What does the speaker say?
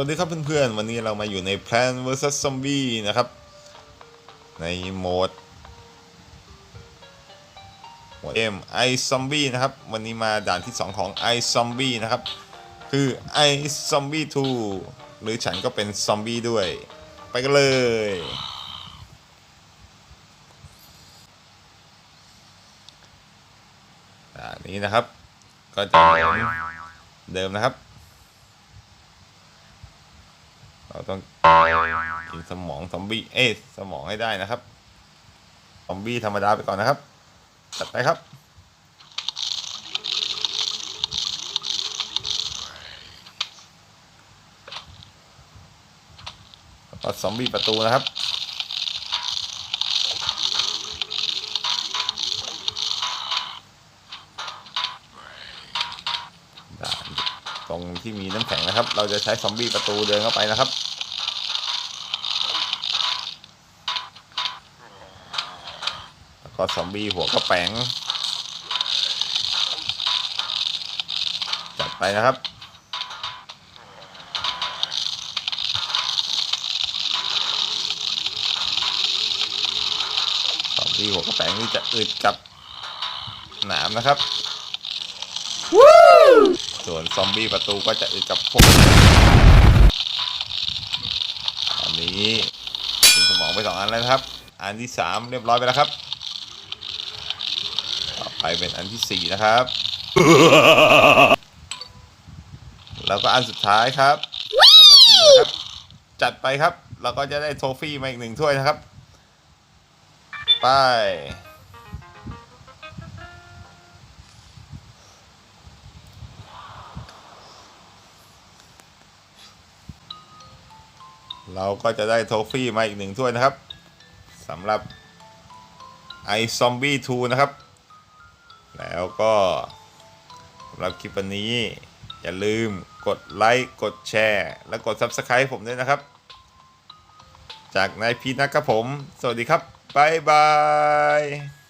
วัสดีครับเพื่อนๆ วันนี้เรามาอยู่ใน Plan vs Zombie นะครับ ในโหมดโหมดเกม i Zombie นะครับ วันนี้มาด่านที่ 2 ของ i Zombie นะครับ คือ i Zombie 2หรือฉันก็เป็นซอมบี้ด้วย ไปกันเลย ด่านนี้นะครับ ก็จะเดิมนะครับ เราต้องกินสมองซอมบี้เอ้สมองให้ได้นะครับซอมบี้ธรรมดาไปก่อนนะครับจัดไปครับ แล้วก็ซอมบี้ประตูนะครับ รงที่มีน้ำแข็งนะครับ เราจะใช้ซอมบี้ประตูเดินเข้าไปนะครับ แล้วก็ซอมบี้หัวกระแปงจัดไปนะครับซอมบี้หัวกระแปงนี่จะอึดกับหนามนะครับ ส่วนซอมบี้ประตูก็จะอึดกับพวกอันนี้กินสมองไปสองอันแล้วครับ อันที่สามเรียบร้อยไปแล้วครับ ต่อไปเป็นอันที่สี่นะครับ แล้วก็อันสุดท้ายครับครับ จัดไปครับ เราก็จะได้โทฟี่มาอีกหนึ่งถ้วยนะครับ ไป เราก็จะได้โทฟี่มาอีกหนึ่งถ้วยนะครับสำหรับ i Zombie 2นะครับ แล้วก็สำหรับคลิปวันนี้ อย่าลืมกดไลค์ กดแชร์ และกด Subscribe ผมด้วยนะครับ จากนายพีนะครับผม สวัสดีครับ บ๊ายบาย